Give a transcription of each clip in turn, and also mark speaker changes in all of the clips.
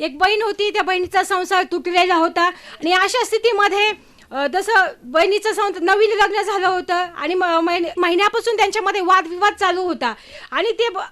Speaker 1: एक बहीण होती त्या बहिणीचा संसार तुटलेला होता. आणि अशा स्थितीमध्ये जसं बहिणीचं संस नवीन लग्न झालं होतं आणि म- महिन्यापासून त्यांच्यामध्ये वादविवाद चालू होता. आणि ते ब-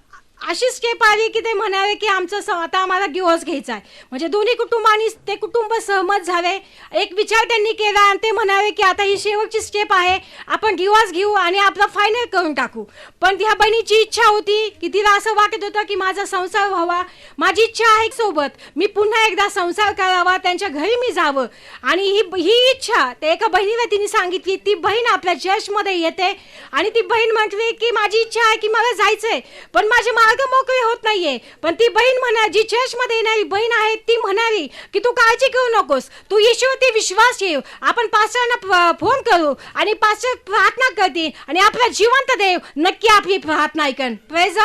Speaker 1: अशी स्टेप आली की ते म्हणाले की आमचं स- आता आम्हाला डिवोर्स घ्यायचा आहे. म्हणजे दोन्ही कुटुंबांनी ते कुटुंब सहमत झाले. एक विचार त्यांनी केला आणि ते म्हणाले की आता ही शेवटची स्टेप आहे. आपण डिवोर्स घेऊ आणि आपला फायनल करून टाकू. पण ह्या बहिणीची इच्छा होती की तिला असं वाटत होतं की माझा संसार व्हावा. माझी इच्छा आहे सोबत. मी पुन्हा एकदा संसार करावा त्यांच्या घरी मी जावं. आणि ही ही इच्छा ते एका बहिणीला तिने सांगितली. ती बहीण आपल्या जशमध्ये येते. आणि ती बहीण म्हटली की माझी इच्छा आहे की मला जायचंय. पण माझे मार्ग मोकळी होत नाहीये. पण ती बहीण म्हणा जी चर्चमध्ये येणारी बहीण आहे ती म्हणाली की तू काळजी घेऊ नकोस. तू येशूवरती विश्वास ठेव. आपण पास्टरांना फोन करू आणि पास्टर प्रार्थना करते आणि आपला जिवंत देव नक्की आपली प्रार्थना ऐकन. प्रेझ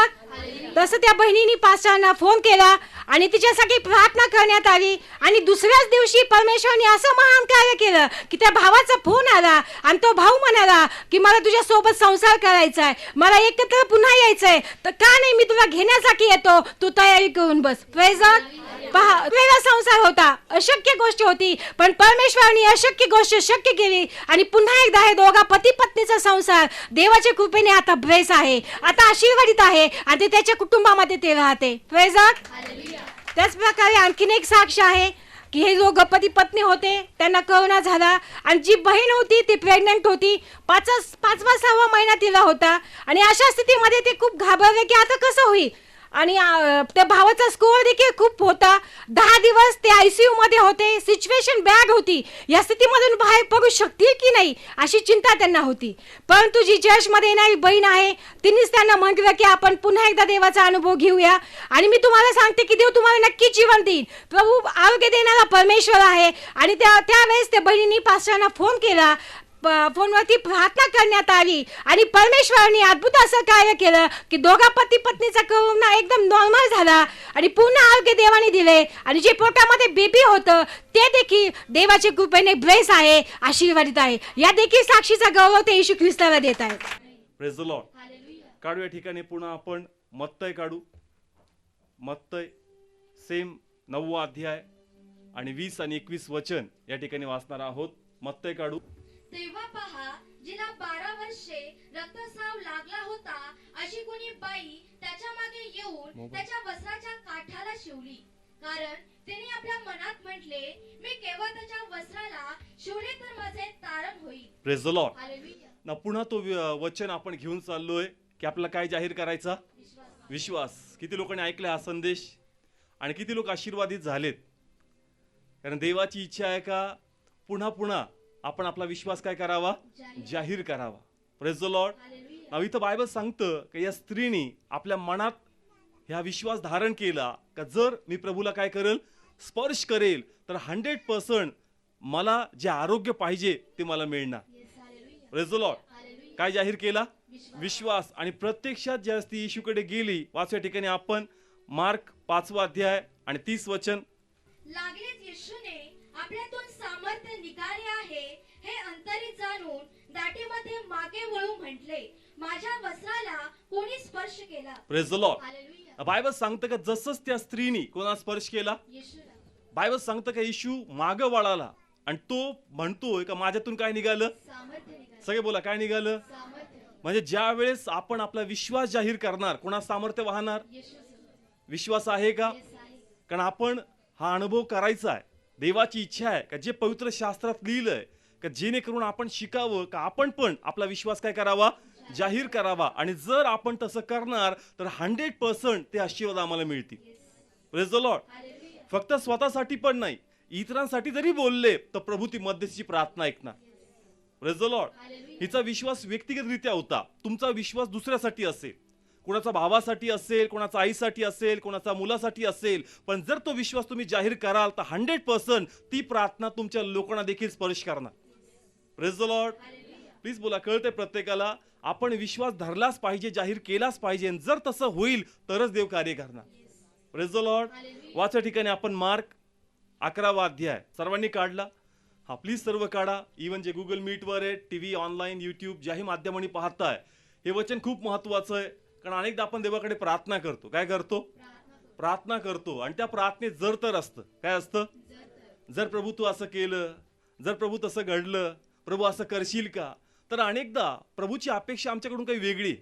Speaker 1: तसं त्या बहिणीने पास्टरांना फोन केला. आणि तिच्यासाठी प्रार्थना करण्यात आली. आणि दुसऱ्याच दिवशी परमेश्वरने असं महान कार्य केलं की त्या भावाचा फोन आला आणि तो भाऊ म्हणाला की मला तुझ्यासोबत संसार करायचा आहे. मला एकत्र पुन्हा यायचंय. तर का नाही मी तुला घेण्यासाठी येतो? तू तयारी करून बस. प्रेझा पहा वेगळा संसार होता. अशक्य गोष्ट होती. पण परमेश्वराने अशक्य गोष्ट शक्य केली. आणि पुन्हा एकदा हे दोघा पती पत्नीचा संसार देवाच्या कृपेने आता ब्रेस आहे. आता आशीर्वादित आहे. आणि ते त्याच्या कुटुंबामध्ये ते राहते. प्रेज त्याचप्रकारे आणखीन एक साक्ष आहे की हे जो पती पत्नी होते त्यांना करोना झाला आणि जी बहीण होती ती प्रेग्नंट होती. पाच पाचवा सहावा महिना तिला होता आणि अशा स्थितीमध्ये ते खूप घाबरले की आता कसं होईल? आणि त्या भावाचा स्कोअर देखील खूप होता. दहा दिवस ते आयसीयू मध्ये होते. सिच्युएशन बॅड होती. या स्थितीमधून बाहेर पडू शकतील की नाही अशी चिंता त्यांना होती. परंतु जी जशमध्ये येणारी बहीण आहे तिनेच त्यांना म्हटलं की आपण पुन्हा एकदा देवाचा अनुभव घेऊया. आणि मी तुम्हाला सांगते की देव तुम्हाला नक्की जीवन देईल. प्रभू आरोग्य देणारा परमेश्वर आहे. आणि त्या त्यावेळेस त्या बहिणींनी पास्टरांना फोन केला. फोनवरती प्रार्थना करण्यात आली. आणि परमेश्वराने अद्भुत असं कार्य केलं की दोघा पती पत्नीचा करोना एकदम नॉर्मल झाला. आणि पूर्ण आरोग्य देवाने दिले. आणि जे पोटामध्ये बेबी होतं ते देखील देवाच्या कृपेने ब्रेस आहे आशीर्वादित आहे. या देखील साक्षीचा गौरव ते येशू ख्रिस्ताला देत आहे
Speaker 2: प्रेज द लॉर्ड काढू या ठिकाणी पुन्हा आपण मत्तय काढू. मत्तय सेम नववा अध्याय आणि वीस आणि एकवीस वचन या ठिकाणी वाचणार आहोत. मत्तय काढू.
Speaker 3: तेव्हा पहा जिला बारा वर्षे रक्तस्राव लागला होता अशी कोणी बाई त्याच्यामागे येऊन त्याच्या वस्त्राच्या काठाला शिवली. कारण तिने आपल्या मनात म्हटले मी केवळ त्याच्या वस्त्राला शिवले तर माझे तारण होईल.
Speaker 2: Praise the Lord
Speaker 3: hallelujah.
Speaker 2: ना पुन्हा तो वचन आपण घेऊन चाललोय की आपल्याला काय जाहीर करायचा? विश्वास. किती लोकांनी ऐकले हा संदेश? आणि किती लोक आशीर्वादित झालेत? कारण देवाची इच्छा आहे का? पुन्हा पुन्हा आपण आपला विश्वास काय करावा? जाहीर. करावा. Praise the Lord. नाव इथं बायबल सांगतं की या स्त्रीने आपल्या मनात ह्या विश्वास धारण केला का जर मी प्रभूला काय करेल? स्पर्श करेल. तर हंड्रेड पर्सेंट मला जे आरोग्य पाहिजे ते मला मिळणार. Praise the Lord. काय जाहीर केला?
Speaker 3: विश्वास.
Speaker 2: आणि प्रत्यक्षात ज्या ती येशूकडे गेली वाचल्या ठिकाणी आपण मार्क पाचवा अध्याय आणि तीस वचन.
Speaker 3: लागलीच येशूने आपल्यातून सामर्थ्य निघाले आहे हे अंतरी जाणून दाटीमध्ये मागे वळू म्हटले. माझ्या वस्त्राला कोणी स्पर्श केला?
Speaker 2: Praise the Lord
Speaker 3: hallelujah.
Speaker 2: Bible सांगतं का जसंच त्या स्त्रीने कोणा स्पर्श केला?
Speaker 3: येशूला.
Speaker 2: बायबल सांगतं का येशू माग वळाला आणि तो म्हणतोय का माझ्यातून काय निघालं?
Speaker 3: सामर्थ्य निघाले.
Speaker 2: सगळे बोला काय निघालं?
Speaker 3: सामर्थ्य
Speaker 2: म्हणजे ज्या वेळेस आपण आपला विश्वास जाहीर करणार कोणा सामर्थ्य वाहणार?
Speaker 3: येशू
Speaker 2: विश्वास आहे का? कारण आपण हा अनुभव करायचा आहे. देवाची इच्छा आहे का जे पवित्र शास्त्रात लिहिलंय का जेणेकरून आपण शिकावं का आपण पण आपला विश्वास काय करावा जाहीर करावा आणि जर आपण तसं करणार तर हंड्रेड पर्सेंट ते आशीर्वाद आम्हाला मिळतील Lord.
Speaker 3: हालेलुया.
Speaker 2: फक्त स्वतःसाठी पण नाही इतरांसाठी जरी बोलले तर प्रभू ती मध्यस्थी प्रार्थना ऐकणार Lord.
Speaker 3: हालेलुया.
Speaker 2: हिचा विश्वास व्यक्तिगतरित्या होता तुमचा विश्वास दुसऱ्यासाठी असेल कोणाचा भावासाठी असेल कोणाचा आईसाठी असेल कोणाचा मुलासाठी असेल पण जर तो विश्वास तुम्ही जाहीर कराल तर हंड्रेड पर्सेंट ती प्रार्थना तुमच्या लोकांना देखील स्पर्श करणार. प्रेज द लॉर्ड प्लीज बोला कळते प्रत्येकाला आपण विश्वास धरलाच पाहिजे जाहीर केलाच पाहिजे आणि जर तसं होईल तरच देव कार्य करणार. प्रेज द लॉर्ड वाच्या ठिकाणी आपण मार्क अकरावा अध्याय. सर्वांनी काढला? हा प्लीज सर्व काढा. इवन जे गुगल मीटवर आहे टी व्ही ऑनलाईन युट्यूब ज्याही माध्यमांनी पाहताय हे वचन खूप महत्वाचं आहे. कारण अनेकदा आपण देवाकडे प्रार्थना करतो. काय करतो? प्रार्थना करतो. आणि त्या प्रार्थनेत जर तर असतं. काय असतं? जर प्रभू तू असं केलं जर प्रभू तसं घडलं प्रभू असं करशील का? तर अनेकदा प्रभूची अपेक्षा आमच्याकडून काही वेगळी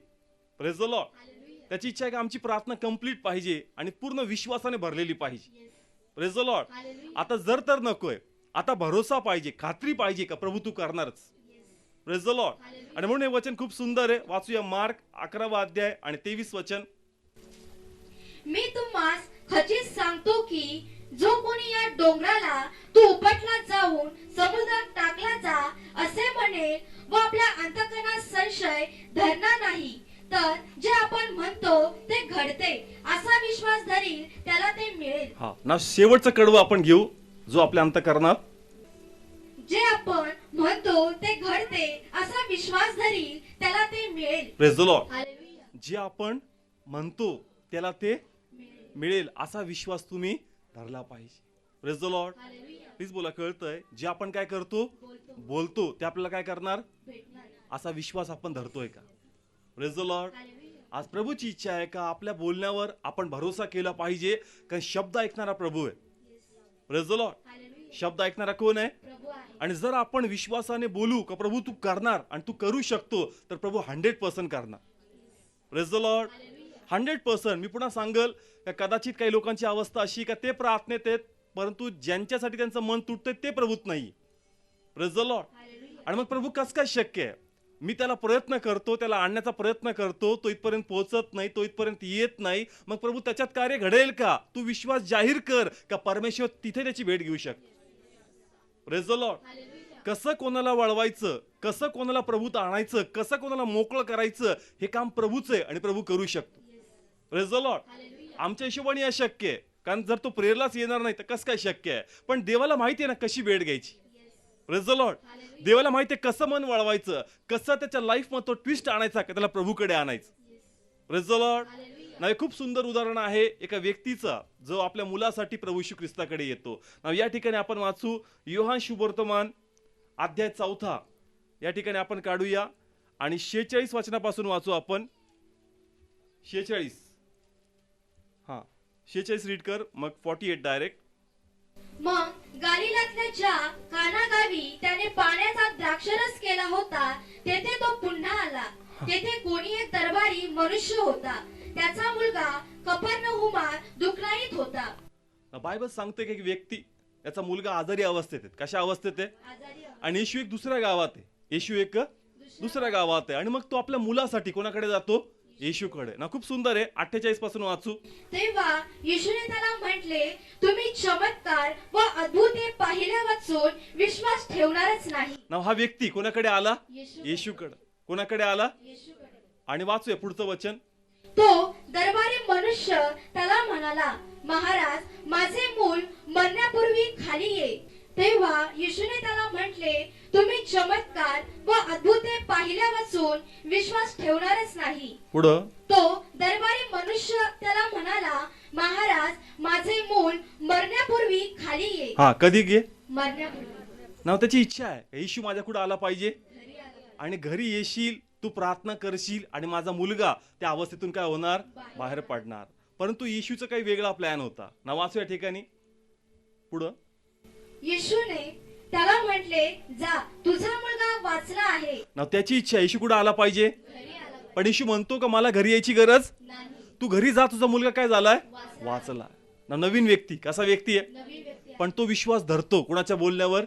Speaker 2: प्रेज द लॉर्ड त्याची इच्छा आहे की आमची प्रार्थना कंप्लीट पाहिजे आणि पूर्ण विश्वासाने भरलेली पाहिजे. प्रेज द लॉर्ड आता जर तर नकोय. आता भरोसा पाहिजे. खात्री पाहिजे का प्रभू तू करणारच? प्रेज द लॉर्ड आणि म्हणून हे वचन खूप सुंदर आहे. वाचूया मार्क अकरावा अध्याय आणि तेवीस वचन.
Speaker 3: मी तुम्हास खचित सांगतो की जो कोणी या डोंगराला तू उपटला जाऊन समुद्रात टाकला जा असे म्हणेल व आपल्या अंतकरणात संशय धरणार नाही तर जे आपण म्हणतो ते घडते. असा विश्वास धरील त्याला ते मिळेल.
Speaker 2: हा. ना शेवटचं कडवं आपण घेऊ जो आपल्या अंतकरणात. लॉर्ड. जे आपण म्हणतो त्याला ते मिळेल असा विश्वास तुम्ही धरला पाहिजे. Praise the Lord. प्लीज बोला कळतंय. जे आपण काय करतो बोलतो. ते आपल्याला काय करणार. असा विश्वास आपण धरतोय का? Praise the Lord. आज प्रभूची इच्छा आहे का? आपल्या बोलण्यावर आपण भरोसा केला पाहिजे. कारण शब्द ऐकणारा प्रभू आहे. Praise the Lord. शब्द ऐकणारा कोण आहे? आणि जर आपण विश्वासाने बोलू का प्रभू तू करणार आणि तू करू शकतो तर प्रभू हंड्रेड पर्सेंट करणार. Praise the Lord hundred percent मी पुन्हा सांगल का कदाचित काही लोकांची अवस्था अशी का ते प्रार्थनेत आहेत परंतु ज्यांच्यासाठी त्यांचं मन तुटतंय ते प्रभूत नाही. Praise the Lord. आणि मग प्रभू कसं काय शक्य आहे? मी त्याला प्रयत्न करतो त्याला आणण्याचा प्रयत्न करतो तो इथपर्यंत पोहोचत नाही तो इथपर्यंत येत नाही. मग प्रभू त्याच्यात कार्य घडेल का? तू विश्वास जाहीर कर का परमेश्वर तिथे त्याची भेट घेऊ शकतो? लॉर्ड. कसं कोणाला वळवायचं कसं कोणाला प्रभूत आणायचं कसं कोणाला मोकळं करायचं हे काम प्रभूच आहे आणि प्रभू करू शकतो. Praise the Lord. आमच्या हिशोबाने अशक्य आहे. कारण जर तो प्रेरलाच येणार नाही तर कसं काय शक्य आहे? पण देवाला माहिती आहे ना कशी वेळ घ्यायची. प्रेज द लॉर्ड देवाला माहिती आहे कसं मन वळवायचं कसं त्याच्या लाईफमध्ये तो ट्विस्ट आणायचा का त्याला प्रभूकडे आणायचं. प्रेज द लॉर्ड नाही खूप सुंदर उदाहरण आहे एका व्यक्तीचा जो आपल्या मुलासाठी प्रभू श्री ख्रिस्ताकडे येतो. या ठिकाणी आपण वाचू योहान शुभवर्तमान अध्याय चौथा. या ठिकाणी आपण काढूया आणि शेचाळीस वचनापासून वाचू आपण. शेचाळीस हा शेचाळीस रीड कर मग फॉर्टी एट डायरेक्ट
Speaker 3: मग गालिलातल्या ज्या कानागावी त्याने पाण्याचा द्राक्षरस केला होता तेथे तो पुन्हा आला. तेथे कोणी एक दरबारी मनुष्य होता. त्याचा मुलगा कपरनहुमा होता.
Speaker 2: बायबल सांगते की एक व्यक्ती त्याचा मुलगा आजारी अवस्थेत आहे. कशा अवस्थेत आहे. आणि येशू एक दुसऱ्या गावात आहे. येशू एक दुसऱ्या गावात आहे. आणि मग तो आपल्या मुलासाठी कोणाकडे जातो? येशूकडे. ना खूप सुंदर आहे. अठ्ठेचाळीसपासून वाचू.
Speaker 3: तेव्हा येशूने त्याला म्हटले तुम्ही चमत्कार व अद्भुते पाहिल्या वाचून विश्वास ठेवणारच नाही.
Speaker 2: ना हा व्यक्ती कोणाकडे आला?
Speaker 3: येशू-
Speaker 2: येशूकडे. कोणाकडे आला. आणि वाचूया पुढचं वचन.
Speaker 3: तो दरबारी मनुष्य त्याला म्हणाला महाराज माझे मूल मरण्यापूर्वी खाली ये. तेव्हा येशूने त्याला म्हटले तुम्ही चमत्कार व अद्भुते पाहिल्या वाचून विश्वास ठेवणारच नाही.
Speaker 2: पुढं?
Speaker 3: तो दरबारी मनुष्य त्याला म्हणाला महाराज माझे मूल मरण्यापूर्वी खाली ये.
Speaker 2: हा कधी घे
Speaker 3: मरण्यापूर्वी.
Speaker 2: ना त्याची इच्छा आहे. येशू माझ्याकडे आला पाहिजे. आणि घरी येशील तू प्रार्थना करशील आणि माझा मुलगा त्या अवस्थेतून काय होणार? बाहेर पडणार. परंतु येशूचा काही वेगळा प्लॅन होता. ना वाचू या ठिकाणी. पुढं.
Speaker 3: येशूने त्याला म्हटले जा तुझा मुलगा वाचला आहे.
Speaker 2: ना त्याची इच्छा येशू कुठं आला पाहिजे? पण येशू म्हणतो का मला घरी यायची गरज तू घरी जा तुझा मुलगा काय झालाय? वाचला. ना नवीन व्यक्ती कसा व्यक्ती आहे? पण तो विश्वास धरतो कुणाच्या बोलण्यावर.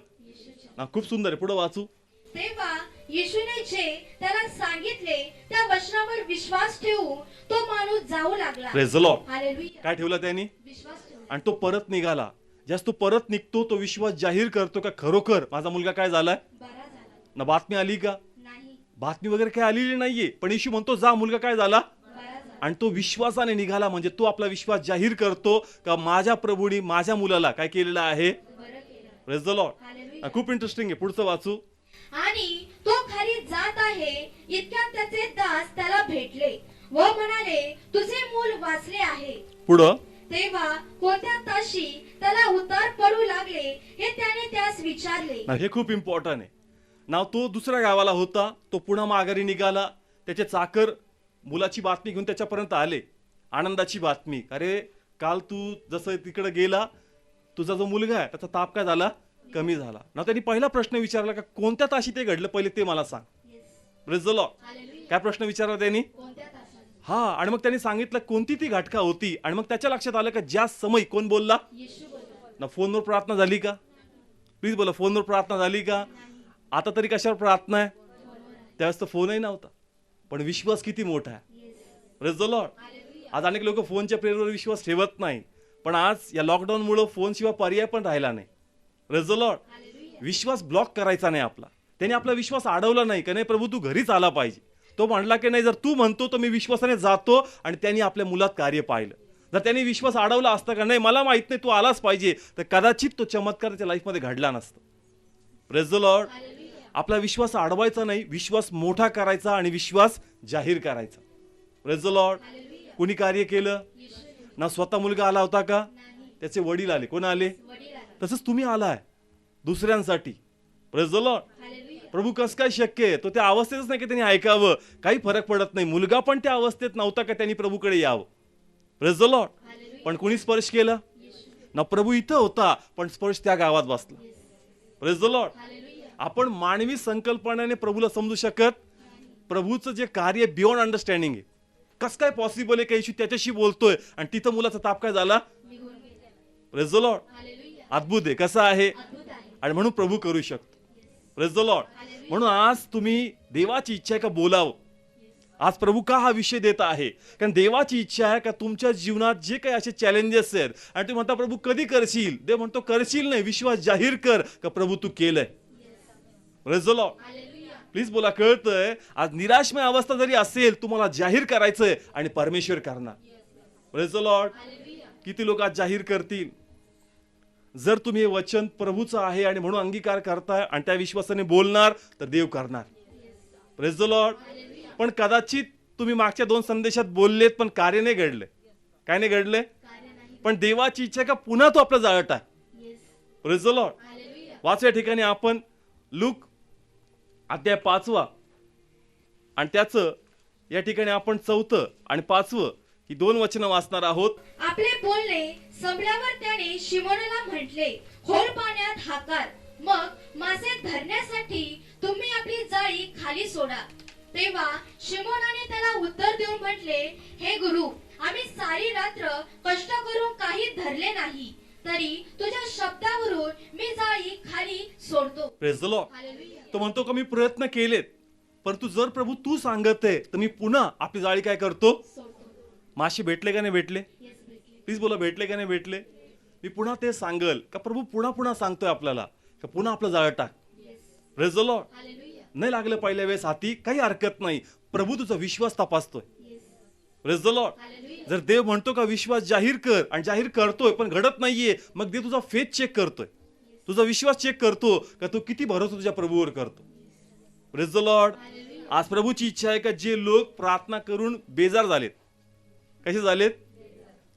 Speaker 2: ना खूप सुंदर आहे. पुढे वाचू.
Speaker 3: तेव्हा येशूने जे त्याला सांगितले त्या वचनावर विश्वास ठेवून तो माणूस जाऊ लागला. हालेलुया.
Speaker 2: काय ठेवलं त्यांनी?
Speaker 3: विश्वास.
Speaker 2: आणि तो परत निघाला. ज्यास तो परत निघतो तो विश्वास जाहीर करतो का? खरोखर. माझा मुलगा काय झालाय?
Speaker 3: बरा झाला.
Speaker 2: ना बातमी आली का?
Speaker 3: नाही.
Speaker 2: बातमी वगैरे काही आलेली नाहीये. पण येशू म्हणतो जा मुलगा काय झाला?
Speaker 3: बरा झाला.
Speaker 2: आणि तो विश्वासाने निघाला. म्हणजे तो आपला विश्वास जाहीर करतो का? माझ्या प्रभूने माझ्या मुलाला काय केलेलं आहे?
Speaker 3: बरं केलं.
Speaker 2: Praise the Lord
Speaker 3: hallelujah.
Speaker 2: खूप इंटरेस्टिंग आहे. पुढचं वाचू.
Speaker 3: आणि आहे इतक्यात त्याचे दास त्याला भेटले व म्हणाले तुझे मूल वाचले आहे.
Speaker 2: पुढं?
Speaker 3: तेव्हा कोणत्या ताशी त्याला उतार पडू लागले हे त्याने त्यास विचारले.
Speaker 2: हे खूप इम्पॉर्टंट आहे. नाव तो दुसऱ्या गावाला होता तो पुन्हा माघारी निघाला त्याचे चाकर मुलाची बातमी घेऊन त्याच्यापर्यंत आले. आनंदाची बातमी. अरे काल तू जसं तिकडे गेला तुझा जो मुलगा आहे त्याचा ताप काय झाला? कमी झाला. ना त्यांनी पहिला प्रश्न विचारला का कोणत्या ताशी ते घडलं? पहिले ते मला सांग.
Speaker 3: हालेलुया
Speaker 2: काय प्रश्न विचारला त्यांनी? हा आणि मग त्यांनी सांगितलं कोणती ती घटका होती? आणि मग त्याच्या लक्षात आलं का ज्या समय कोण बोलला? ना फोनवर प्रार्थना झाली का? प्लीज बोला फोनवर प्रार्थना झाली का? आता तरी कशावर प्रार्थना आहे? त्यावेळेस तर फोनही नव्हता. पण विश्वास किती मोठा आहे. Praise the Lord. आज अनेक लोक फोनच्या प्रेरवर विश्वास ठेवत नाही. पण आज या लॉकडाऊनमुळं फोनशिवाय पर्याय पण राहिला नाही. Praise the Lord. विश्वास ब्लॉक करायचा नाही आपला. त्याने आपला विश्वास अडवला नाही का? नाही प्रभू तू घरीच आला पाहिजे. तो म्हणला की नाही जर तू म्हणतो तर मी विश्वासाने जातो आणि त्यांनी आपल्या मुलात कार्य पाहिलं. जर त्यांनी विश्वास अडवला असता का? नाही मला माहीत नाही तू आलाच पाहिजे. तर कदाचित तो चमत्कार त्याच्या लाईफमध्ये घडला नसता. प्रेज द लॉर्ड आपला विश्वास अडवायचा नाही विश्वास मोठा करायचा आणि विश्वास जाहीर करायचा. प्रेज द लॉर्ड कुणी कार्य केलं? ना स्वतः मुलगा आला होता का? त्याचे वडील आले. कोण आले. तसंच तुम्ही आलाय. दुसऱ्यांसाठी. प्रभू कसं काय शक्य आहे? तो त्या अवस्थेतच नाही की त्यांनी ऐकावं? काही फरक पडत नाही. मुलगा पण त्या अवस्थेत नव्हता का त्यांनी प्रभूकडे यावं? प्रेज द लॉर्ड पण कुणी स्पर्श केला? ना प्रभू इथं होता पण स्पर्श त्या गावात बसला. प्रेज द लॉर्ड आपण मानवी संकल्पनेने प्रभूला समजू शकत? प्रभूचं जे कार्य बियॉन्ड अंडरस्टँडिंग आहे. कसं काय पॉसिबल आहे काही त्याच्याशी बोलतोय? आणि तिथं मुलाचा ताप काय झाला? प्रेज द लॉर्ड अद्भुत आहे. कसं आहे. आणि म्हणून प्रभू करू शकतो. प्रेज द लॉर्ड म्हणून आज तुम्ही देवाची इच्छा आहे का बोलावं? आज प्रभू का हा विषय देत आहे? कारण देवाची इच्छा आहे का तुमच्या जीवनात जे काही असे चॅलेंजेस आहेत आणि तुम्ही म्हणता प्रभू कधी करशील? देव म्हणतो करशील नाही विश्वास जाहीर कर का प्रभू तू केलंय? प्रेज द लॉर्ड प्लीज बोला कळतंय आज निराशमय अवस्था जरी असेल तुम्हाला जाहीर करायचंय आणि परमेश्वर करणार. प्रेज द लॉर्ड किती लोक आज जाहीर करतील? जर तुम्ही हे वचन प्रभूचं आहे आणि म्हणून अंगीकार करताय आणि त्या विश्वासाने बोलणार तर देव करणार. प्रेज द लॉर्ड पण कदाचित तुम्ही मागच्या दोन संदेशात बोललेत पण कार्य नाही घडले. काय नाही घडले? पण देवाची इच्छा का पुन्हा तो आपला जाळत आहे? प्रेज द लॉर्ड
Speaker 3: हालेलुया
Speaker 2: वाचव्या ठिकाणी आपण लूक अध्याय पाचवा. आणि त्याचं या ठिकाणी आपण चौथं आणि पाचवं ही दोन वचनं वाचणार आहोत.
Speaker 3: आपले बोलणे संपल्यावर त्याने शिमोनाला म्हटले खोल पाण्यात हाकार. मग मासे धरण्यासाठी तुम्ही आपली जाळी खाली सोडा. तेव्हा शिमोनाने त्याला उत्तर देऊन म्हटले हे गुरु आम्ही सारी रात्र कष्ट करून काही धरले नाही. तरी तुझ्या शब्दावरून मी जाळी खाली सोडतो.
Speaker 2: Praise the Lord
Speaker 3: hallelujah.
Speaker 2: तो म्हणतो का मी प्रयत्न केलेत परंतु जर प्रभू तू सांगत आहे तर मी पुन्हा आपली जाळी काय करतो? मासे भेटले का नाही भेटले? प्लीज बोला भेटले का नाही भेटले? मी पुन्हा ते सांगल. का प्रभू पुन्हा पुन्हा सांगतोय आपल्याला? का पुन्हा आपलं जाळं टाक.
Speaker 3: हालेलुया
Speaker 2: नाही लागलं पहिल्या वेळेस हाती काही हरकत नाही. प्रभू तुझा विश्वास तपासतोय. प्रेज द लॉर्ड जर देव म्हणतो का विश्वास जाहीर कर आणि जाहीर करतोय पण घडत नाहीये मग देव तुझा फेथ चेक करतोय. तुझा विश्वास चेक करतो का तू किती भरोसा तुझ्या प्रभूवर करतो? प्रेज द लॉर्ड आज प्रभूची इच्छा आहे का जे लोक प्रार्थना करून बेजार झालेत? कसे झालेत?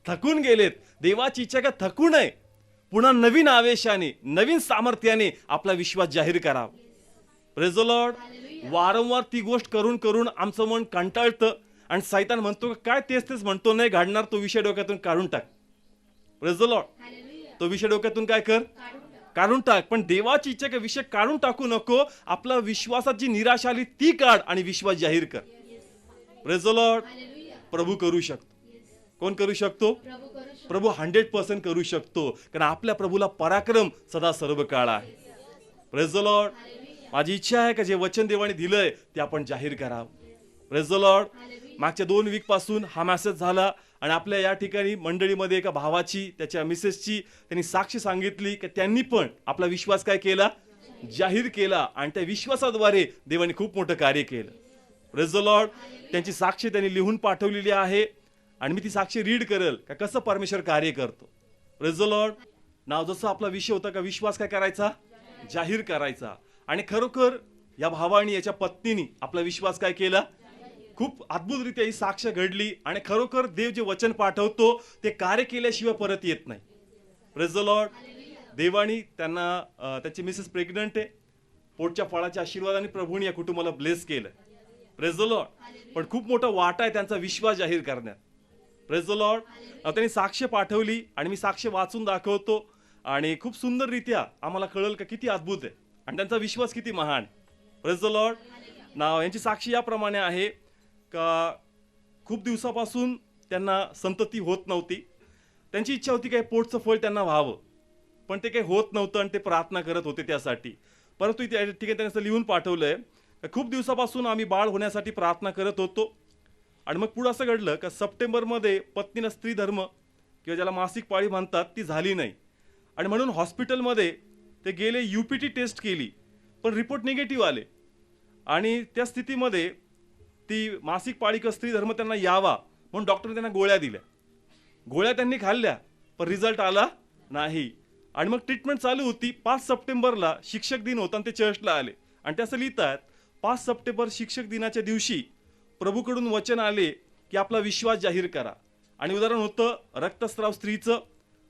Speaker 2: थकून गेलेत. देवाची इच्छा आहे का थकू नये? पुन्हा नवीन आवेशाने नवीन सामर्थ्याने आपला विश्वास जाहीर करावा. लॉर्ड वारंवार ती गोष्ट करून करून आमचं मन कंटाळतं आणि सैतान म्हणतो काय तेच तेच म्हणतो नाही घडणार तो विषय डोक्यातून काढून टाक. लॉर्ड
Speaker 3: हालेलुया
Speaker 2: तो विषय डोक्यातून काय कर?
Speaker 3: काढून टाक.
Speaker 2: पण देवाची इच्छा का विषय काढून टाकू नको? आपला विश्वासात जी निराशा आली ती काढ आणि विश्वास जाहीर कर. लॉर्ड
Speaker 3: हालेलुया
Speaker 2: प्रभू करू शकतो. कोण करू शकतो?
Speaker 3: प्रभू
Speaker 2: हंड्रेड पर्सेंट करू शकतो. कारण आपल्या प्रभूला पराक्रम सदा सर्व काळ आहे. प्रेज द लॉर्ड माझी इच्छा आहे का जे वचन देवाने दिलंय ते आपण जाहीर करावं. प्रेज द लॉर्ड मागच्या दोन वीकपासून हा मॅसेज झाला आणि आपल्या या ठिकाणी मंडळीमध्ये एका भावाची त्याच्या मिसेसची त्यांनी साक्षी सांगितली की त्यांनी पण आपला विश्वास काय केला? जाहीर केला आणि त्या विश्वासाद्वारे देवाने खूप मोठं कार्य केलं. प्रेज द लॉर्ड त्यांची साक्षी त्यांनी लिहून पाठवलेली आहे. आणि मी ती साक्षी रीड करेल का कसं परमेश्वर कार्य करतो. प्रेज लॉर्ड नाव जसं आपला विषय होता का विश्वास काय करायचा? जाहीर करायचा. आणि खरोखर या भावाने याच्या पत्नीने आपला विश्वास काय केला? खूप अद्भुतरित्या ही साक्ष घडली आणि खरोखर देव जे वचन पाठवतो ते कार्य केल्याशिवाय परत येत नाही. प्रेज लॉर्ड देवानी त्यांना त्याची मिसेस प्रेग्नंट आहे. पोटच्या फळाच्या आशीर्वादाने प्रभूने या कुटुंबाला ब्लेस केलं. प्रेज लॉर्ड पण खूप मोठा वाटा आहे त्यांचा विश्वास जाहीर करण्यात. प्रेज द लॉर्ड त्यांनी साक्ष पाठवली आणि मी साक्ष वाचून दाखवतो. आणि खूप सुंदररित्या आम्हाला कळलं का किती अद्भुत आहे. आणि त्यांचा विश्वास किती महान. प्रेज द लॉर्ड नाव यांची साक्षी याप्रमाणे आहे का खूप दिवसापासून त्यांना संतती होत नव्हती. त्यांची इच्छा होती काय पोटचं फळ त्यांना व्हावं. पण ते काही होत नव्हतं आणि ते प्रार्थना करत होते त्यासाठी. परंतु त्या ठिकाणी त्यांनी असं लिहून पाठवलंय. का खूप दिवसापासून आम्ही बाळ होण्यासाठी प्रार्थना करत होतो. आणि मग पुढं असं घडलं का सप्टेंबरमध्ये पत्नीनं स्त्री धर्म किंवा ज्याला मासिक पाळी म्हणतात ती झाली नाही. आणि म्हणून हॉस्पिटलमध्ये ते गेले यू पी टी टेस्ट केली पण रिपोर्ट निगेटिव्ह आले. आणि त्या स्थितीमध्ये ती मासिक पाळी किंवा स्त्री धर्म त्यांना यावा म्हणून डॉक्टरने त्यांना गोळ्या दिल्या. गोळ्या त्यांनी खाल्ल्या पण रिझल्ट आला नाही. आणि मग ट्रीटमेंट चालू होती पाच सप्टेंबरला शिक्षक दिन होता आणि ते चर्चला आले. आणि ते असं लिहितात पाच सप्टेंबर शिक्षक दिनाच्या दिवशी प्रभूकडून वचन आले की आपला विश्वास जाहीर करा. आणि उदाहरण होतं रक्तस्राव स्त्रीचं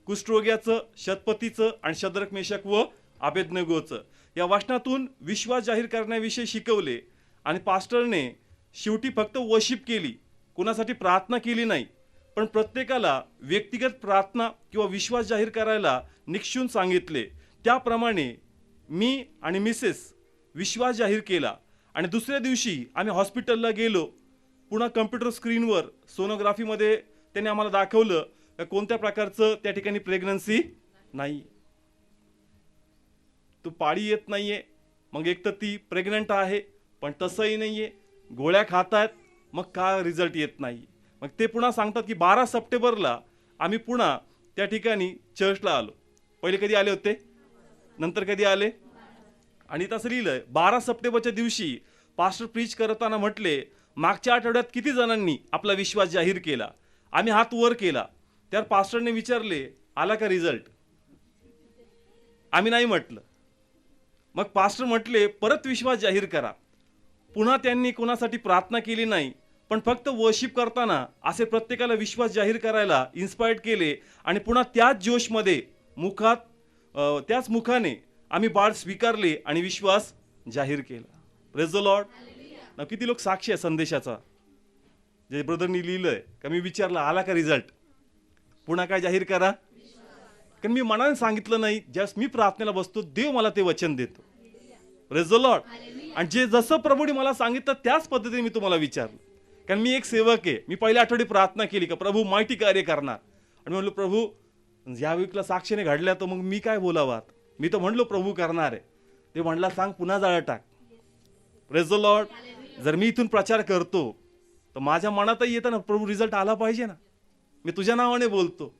Speaker 2: कुष्ठरोग्याचं शतपतीचं आणि शद्रक व आबेदनगोचं या वाचनातून विश्वास जाहीर करण्याविषयी शिकवले आणि पास्टरने शेवटी फक्त वशिप केली. कोणासाठी प्रार्थना केली नाही पण प्रत्येकाला व्यक्तिगत प्रार्थना किंवा विश्वास जाहीर करायला निक्षून सांगितले. त्याप्रमाणे मी आणि मिसेस विश्वास जाहीर केला. आणि दुसऱ्या दिवशी आम्ही हॉस्पिटलला गेलो. पुन्हा कम्प्युटर स्क्रीनवर सोनोग्राफीमध्ये त्यांनी आम्हाला दाखवलं का कोणत्या प्रकारचं त्या ठिकाणी प्रेग्नन्सी नाही. तू पाळी येत नाहीये. मग एक तर ती प्रेग्नंट आहे पण तसंही नाहीये. गोळ्या खातायत मग का रिझल्ट येत नाही? मग ते पुन्हा सांगतात की बारा सप्टेंबरला आम्ही पुन्हा त्या ठिकाणी चर्चला आलो. पहिले कधी आले होते? नंतर कधी आले? आणि तसं लिहिलंय बारा सप्टेंबरच्या दिवशी पास्टर प्रीच करताना म्हटले मागच्या आठवड्यात किती जणांनी आपला विश्वास जाहीर केला? आम्ही हात वर केला. त्यावर पास्टरने विचारले आला का रिझल्ट आम्ही नाही म्हटलं. मग पास्टर म्हटले परत विश्वास जाहीर करा. पुन्हा त्यांनी कोणासाठी प्रार्थना केली नाही पण फक्त वर्शिप करताना असे प्रत्येकाला विश्वास जाहीर करायला इन्स्पायर्ड केले आणि पुन्हा त्याच जोशमध्ये मुखात त्याच मुखाने आम्ही बाळ स्वीकारले आणि विश्वास जाहीर केला. प्रेज द लॉर्ड ना किती लोक साक्षी आहे संदेशाचा? जे ब्रदरनी लिहिलंय का मी विचारलं आला का रिझल्ट पुन्हा काय जाहीर करा? कारण मी मनाने सांगितलं नाही ज्यास मी प्रार्थनेला बसतो देव मला ते वचन देतो. प्रेज द लॉर्ड आणि जे जसं प्रभूने मला सांगितलं त्याच पद्धतीने मी तुम्हाला विचारलं. कारण मी एक सेवक आहे. मी पहिल्या आठवडी प्रार्थना केली का प्रभू माहिती कार्य करणार. आणि म्हणलो प्रभू या वीकला साक्षीने घडल्या तर मग मी काय बोलावात? मी तर म्हणलो प्रभू करणार आहे. ते म्हणला सांग पुन्हा जाळं टाक. प्रेज द लॉर्ड जर मी इथून प्रचार करतो तर माझ्या मनातही येतं ना प्रभू रिझल्ट आला पाहिजे ना. मी तुझ्या नावाने बोलतो.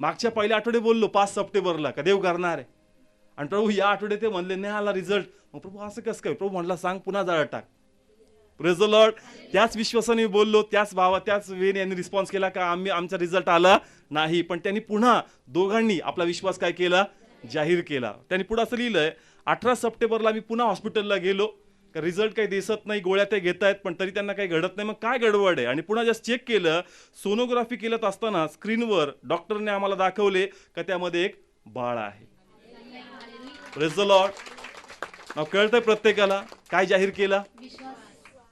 Speaker 2: मागच्या पहिल्या आठवडे बोललो पाच सप्टेंबरला का देव करणार आहे. आणि प्रभू या आठवड्यात ते म्हणले नाही आला रिझल्ट मग प्रभू असं कसं काय? प्रभू म्हणला सांग पुन्हा जाळं टाक. प्रेज द लॉर्ड त्याच विश्वासाने बोललो त्याच भावा त्याच वेने यांनी रिस्पॉन्स केला का आम्ही आमचा रिझल्ट आला नाही? पण त्यांनी पुन्हा दोघांनी आपला विश्वास काय केला? जाहीर केला. त्यांनी पुढं असं लिहिलंय अठरा सप्टेंबरला मी पुन्हा हॉस्पिटलला गेलो. का रिझल्ट काही दिसत नाही गोळ्या ते घेत आहेत पण तरी त्यांना काही घडत नाही. मग काय गडबड आहे? आणि पुन्हा जास्त चेक केलं सोनोग्राफी केलं असताना स्क्रीनवर डॉक्टरने आम्हाला दाखवले का त्यामध्ये एक बाळ आहे. प्रेज द लॉर्ड कळतंय प्रत्येकाला? काय जाहीर केला?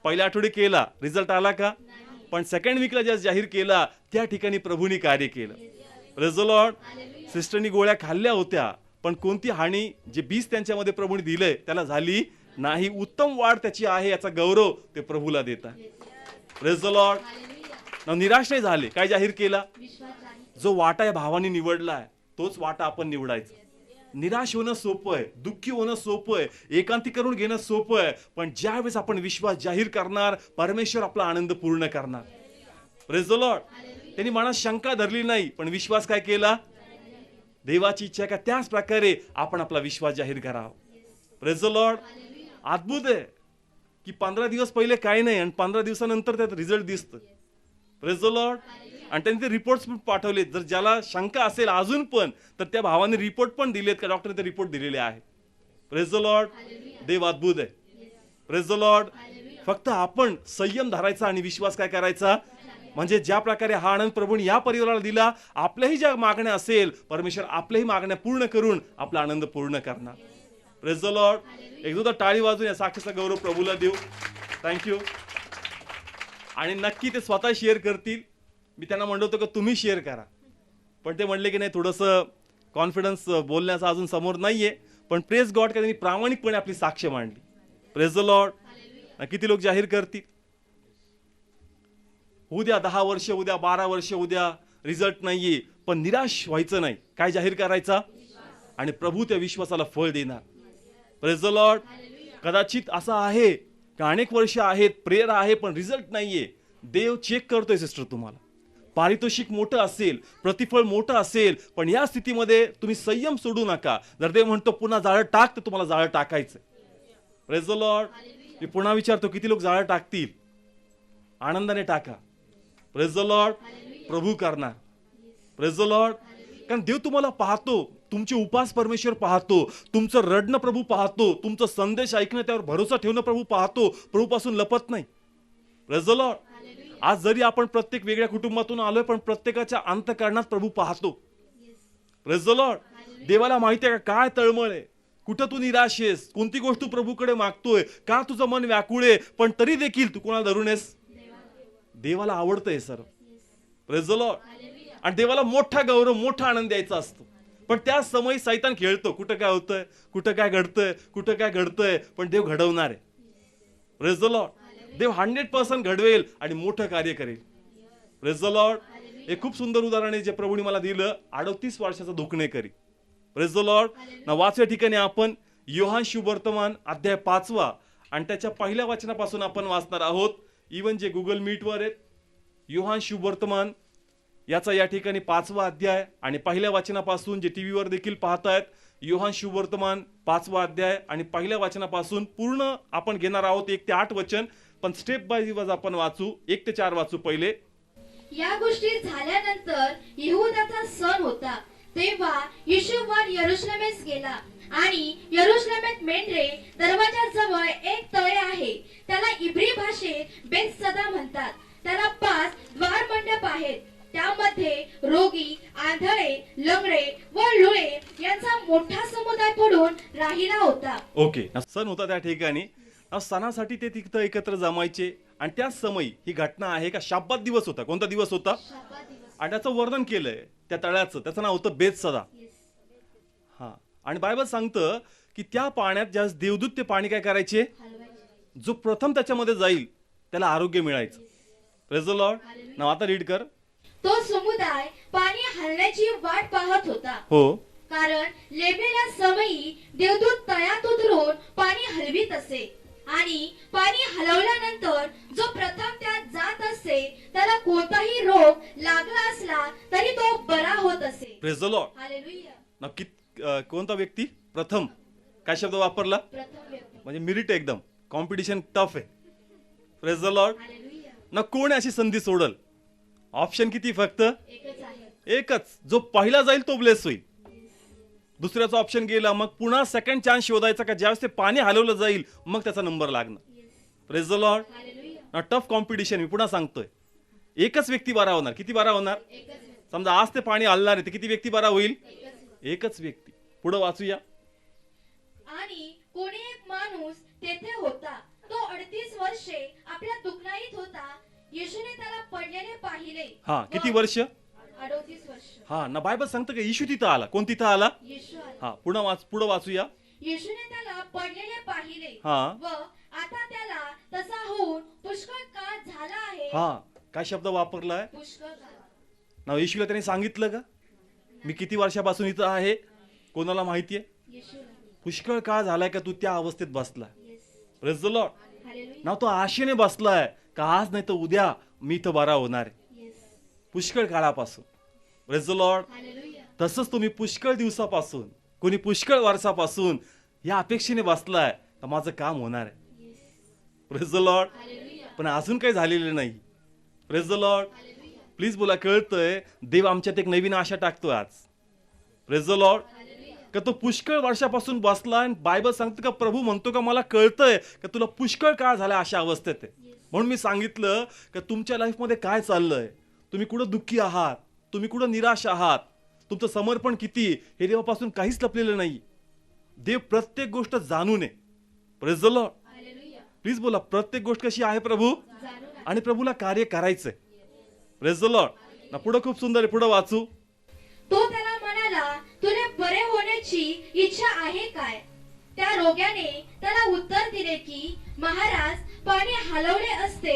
Speaker 2: पहिल्या आठवडी केला. रिझल्ट आला का? पण सेकंड वीकला ज्या जाहीर केला त्या ठिकाणी प्रभूनी कार्य केलं. प्रेज द लॉर्ड सिस्टरनी गोळ्या खाल्ल्या होत्या. पण कोणती हानी जे बीज त्यांच्यामध्ये प्रभूने दिलंय त्याला झाली नाही. उत्तम वाढ त्याची आहे याचा गौरव ते प्रभूला देतात प्रेज द लॉर्ड निराश नाही झाले. काय जाहीर केला? जो वाटा या भावाने निवडला आहे तोच वाटा आपण निवडायचा. निराश होणं सोपं आहे दुःखी होणं सोपं आहे एकांती करून घेणं सोपं आहे पण ज्यावेळेस आपण विश्वास जाहीर करणार परमेश्वर आपला आनंद पूर्ण करणार. प्रेज द लॉर्ड त्यांनी मनात शंका धरली नाही पण विश्वास काय केला? देवाची इच्छा आहे का? त्याच प्रकारे आपण आपला विश्वास जाहीर करावा. प्रेज द लॉर्ड अद्भुत आहे की पंधरा दिवस पहिले काही नाही आणि पंधरा दिवसानंतर त्यात रिझल्ट दिसतं. प्रेज द लॉर्ड आणि त्यांनी ते रिपोर्ट्स पण पाठवले जर ज्याला शंका असेल अजून पण तर त्या भावाने रिपोर्ट पण दिलेत का? डॉक्टरने ते रिपोर्ट दिलेले आहेत प्रेज द लॉर्ड देव अद्भुत आहे. प्रेज द लॉर्ड फक्त आपण संयम धरायचा आणि विश्वास काय करायचा? म्हणजे ज्या प्रकारे हा आनंद प्रभूने या परिवाराला दिला आपल्याही ज्या मागण्या असेल परमेश्वर आपल्याही मागण्या पूर्ण करून आपला आनंद पूर्ण करणार. प्रेज द लॉर्ड एकदा टाळी वाजून या साक्षीचा गौरव प्रभूला देऊ. थँक्यू आणि नक्की ते स्वतः शेअर करतील. मी त्यांना म्हणलो होतो की तुम्ही शेअर करा. पण ते म्हणले की नाही थोडंसं कॉन्फिडन्स बोलण्याचा अजून समोर नाहीये. पण प्रेस गॉड का त्यांनी प्रामाणिकपणे आपली साक्ष मांडली. प्रेस द लॉर्ड किती लोक जाहीर करतील? उद्या दहा वर्ष उद्या बारा वर्ष उद्या रिझल्ट नाहीये. पण निराश व्हायचं नाही. काय जाहीर करायचा? आणि प्रभू त्या विश्वासाला फळ देणार. प्रेस द लॉर्ड कदाचित असं आहे का अनेक वर्ष आहेत प्रेयर आहे पण रिझल्ट नाहीये. देव चेक करतोय सिस्टर तुम्हाला. पारितोषिक मोठं असेल प्रतिफळ मोठं असेल पण या स्थितीमध्ये तुम्ही संयम सोडू नका. जर देव म्हणतो पुन्हा जाळं टाक तर तुम्हाला जाळं टाकायचं प्रेस द लॉर्ड मी पुन्हा विचारतो किती लोक जाळं टाकतील? आनंदाने टाका. प्रेस द लॉर्ड प्रभू करणार. प्रेस द लॉर्ड कारण देव तुम्हाला पाहतो तुमचे उपास परमेश्वर पाहतो तुमचं रडणं प्रभू पाहतो तुमचं संदेश ऐकणं त्यावर भरोसा ठेवणं प्रभू पाहतो प्रभूपासून लपत नाही. प्रेस द लॉर्ड आज जरी आपण प्रत्येक वेगळ्या कुटुंबातून आलोय पण प्रत्येकाच्या अंतकरणात प्रभू पाहतो. प्रेस द लॉर्ड देवाला माहिती आहे का? काय तळमळ आहे? कुठं तू निराश आहेस? कोणती गोष्ट तू प्रभूकडे मागतोय? का तुझं मन व्याकुळ आहे? पण तरी देखील तू कोणाला धरून आहेस? देवाला आवडतंय सर. प्रेस आणि देवाला मोठा गौरव मोठा आनंद द्यायचा असतो. पण त्या समयी सैतान खेळतो. कुठं काय होतंय? कुठं काय घडतंय? कुठं काय घडतंय? पण देव घडवणार आहे. प्रेस द लॉर्ड देव हंड्रेड पर्सेंट घडवेल आणि मोठं कार्य करेल. प्रेस द लॉर्ड हे खूप सुंदर उदाहरण आहे जे प्रभूने मला दिलं. अडतीस वर्षाचा दुखणे करी. प्रेज द लॉर्ड ना वाचव्या ठिकाणी आपण योहान शुभवर्तमान अध्याय पाचवा आणि त्याच्या पहिल्या वाचनापासून आपण वाचणार आहोत. इवन जे गुगल मीटवर आहेत युहान शुभवर्तमान याचा या ठिकाणी पाचवा अध्याय आणि पहिल्या वाचनापासून जे टी व्हीवर देखील पाहतायत युहान शुभवर्तमान पाचवा अध्याय आणि पहिल्या वाचनापासून पूर्ण आपण घेणार आहोत एक ते आठ वचन पण स्टेप बाय दिवस आपण वाचू एक ते चार वाचू पहिले.
Speaker 3: या गोष्टी झाल्यानंतर यहुदाचा सण होता. तेव्हा येशू वर यरुशलेमेस गेला. आणि यरुशलेमेत मेंढरे दरवाजाजवळ एक तळे आहे. त्याला इब्री भाषेत बेतसदा म्हणतात. त्याला पाच द्वार मंडप आहेत. त्यामध्ये रोगी आंधळे लंगडे व लुळे यांचा मोठा समुदाय पडून राहिला होता.
Speaker 2: ओके. सण होता त्या ठिकाणी. सणासाठी ते तिथं एकत्र जमायचे. आणि त्याच समयी ही घटना आहे का? शाब्बात दिवस होता. कोणता दिवस होता? आणि त्याचं वर्णन केलंय. त्या तळ्याचं. त्याचं नाव होतं बेत सदा हा. आणि बायबल सांगतं की त्या पाण्यात ज्या देवदूत ते पाणी काय करायचे? जो प्रथम त्याच्यामध्ये जाईल त्याला आरोग्य मिळायचं. प्रेज द लॉर्ड नाव आता रीड कर.
Speaker 3: तो समुदाय पाणी हलण्याची वाट पाहत होता.
Speaker 2: हो.
Speaker 3: कारण लेबलेल्या समयी देवदूत तळ्यात उतरून पाणी हलवीत असे. आणि पाणी हलवल्यानंतर जो प्रथम त्यात जात असे त्याला कोणताही रोग लागला असला तरी तो बरा होत असे.
Speaker 2: प्रेज द लॉर्ड
Speaker 3: हालेलुया
Speaker 2: नक्की अ, कोणता व्यक्ती? प्रथम. काय शब्द वापरला?
Speaker 3: प्रथम व्यक्ती.
Speaker 2: म्हणजे मिरिट एकदम. कॉम्पिटिशन टफ आहे. प्रेज द लॉर्ड
Speaker 3: हालेलुया
Speaker 2: ना कोण अशी संधी सोडल? ऑप्शन किती फक्त?
Speaker 3: एकच आहे.
Speaker 2: एकच. जो पहिला जाईल तो ब्लेस होईल. दुसऱ्याचा ऑप्शन गेला मग पुन्हा सेकंड चान्स शोधायचा का? ज्यावेळेस ते पाणी हलवलं जाईल मग त्याचा नंबर लागणार. Praise the Lord tough competition मी पुन्हा सांगतोय. एकच व्यक्ती बारा होणार. किती बारा होणार? समजा आज ते पाणी हलणार आहे तर किती व्यक्ती बारा होईल?
Speaker 3: एकच व्यक्ती.
Speaker 2: पुढे वाचूया.
Speaker 3: आणि कोणी एक माणूस तेथे होता तो अडतीस वर्षे आपल्या दुखनाईत होता येशूने त्याला पडलेले पाहिले.
Speaker 2: हा किती वर्ष? हा ना बायबल सांगतं का येशू तिथं आला. कोण तिथं आला?
Speaker 3: येशू आला.
Speaker 2: हा पुढे वाच पुढे वाचूया.
Speaker 3: येशूने त्याला पडलेले पाहिले.
Speaker 2: हा.
Speaker 3: व आता त्याला तसा होऊन पुष्कळ काळ झाला आहे.
Speaker 2: हा काय शब्द वापरलाय?
Speaker 3: पुष्कळ काळ.
Speaker 2: ना येशूला त्यांनी सांगितलं का? मी किती वर्षापासून इथं आहे? कोणाला माहितीये? पुष्कळ काळ झालाय का तू त्या अवस्थेत बसला?
Speaker 3: Yes
Speaker 2: praise the Lord
Speaker 3: hallelujah
Speaker 2: ना तो आशेने बसलाय का आज नाही तर उद्या मी इथं बरा होणार आहे.
Speaker 3: येस
Speaker 2: पुष्कळ काळापासून. प्रेज द लॉर्ड तसंच तुम्ही पुष्कळ दिवसापासून कोणी पुष्कळ वर्षापासून या अपेक्षेने बसलाय तर माझं काम होणार आहे? प्रेज द लॉर्ड पण अजून काही झालेलं नाही. प्रेज द लॉर्ड प्लीज बोला कळतंय देव आमच्यात एक नवीन आशा टाकतोय आज. प्रेज द लॉर्ड का तो पुष्कळ वर्षापासून बसला आणि बायबल सांगतो का प्रभू म्हणतो का मला कळतंय का तुला पुष्कळ काळ झाला अशा अवस्थेत आहे. म्हणून मी सांगितलं का तुमच्या लाईफमध्ये काय चाललंय? तुम्ही कुठं दुःखी आहात? तुम्ही कुठं निराश आहात? तुमचं समर्पण किती? हे देवापासून काहीच लपलेलं नाही. देव प्रत्येक गोष्ट जाणून आहे. प्रेज प्लीज बोला प्रत्येक गोष्ट कशी आहे प्रभू? आणि प्रभूला कार्य करायचंय प्रेज ना पुढं खूप सुंदर आहे. पुढं वाचू.
Speaker 3: तो त्याला म्हणाला तुला बरे होण्याची इच्छा आहे काय? त्या रोग्याने त्याला उत्तर दिले की महाराज पाणी हलवले असते.